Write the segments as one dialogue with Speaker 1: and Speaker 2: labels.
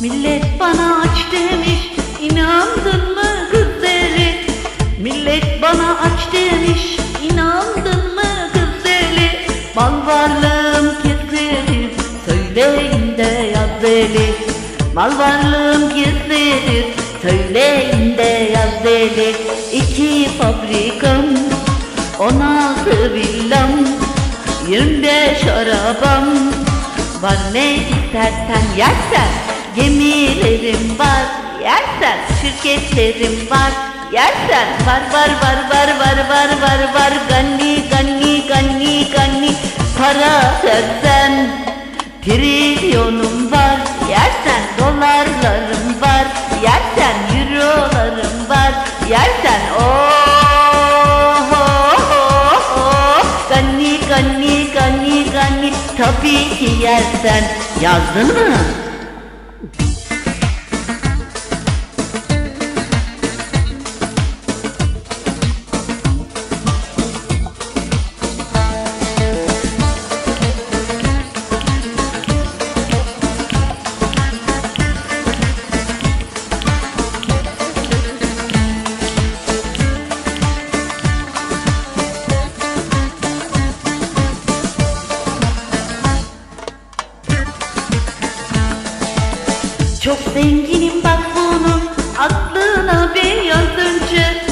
Speaker 1: Millet bana aç demiş inandın mı kız deli? Millet bana aç demiş inandın mı kız deli? Mal varlığım gizlidir söyleyin de yaz deli. Mal varlığım gizlidir söyleyin de yaz deli. İki fabrikam on altı villam Yirmi beş arabam. Var ne istersen yersen Gemilerim var yersen Şirketlerim var yersen Var var var var var var var var Ganni ganni ganni ganni Para dersen Trilyonum var yersen Dolarlarım var yersen Eurolarım var yersen Oh oh oh oh. Ganni ganni ganni ganni Tabii ki yersen Yazdın mı? Çok zenginim bak bunu aklına bir yaz önce.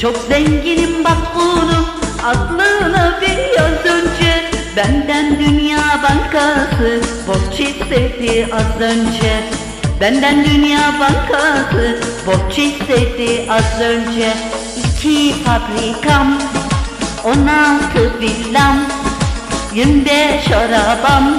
Speaker 1: Çok zenginim bak bunu aklına bir yaz önce. Benden Dünya Bankası borç istedi az önce. Benden Dünya Bankası borç istedi az önce. İki fabrikam on altı villam Yirmi beş arabam.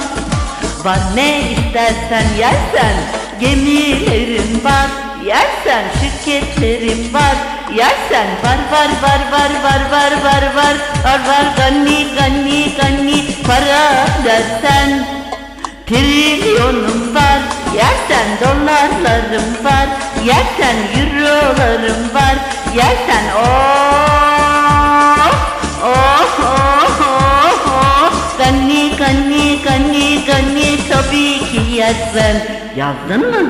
Speaker 1: Var ne istersen yersen Gemilerim var. Yersen Şirketlerim var. Yersen Var var var var var var var var. Var var ganni ganni ganni Para dersen Trilyonum var. Yersen Dolarlarım var. Yersen Eurolarım var. Yersen Oh oh oh oh oh. Ganni ganni ganni ganni tabii ki yersen Yazdın mı?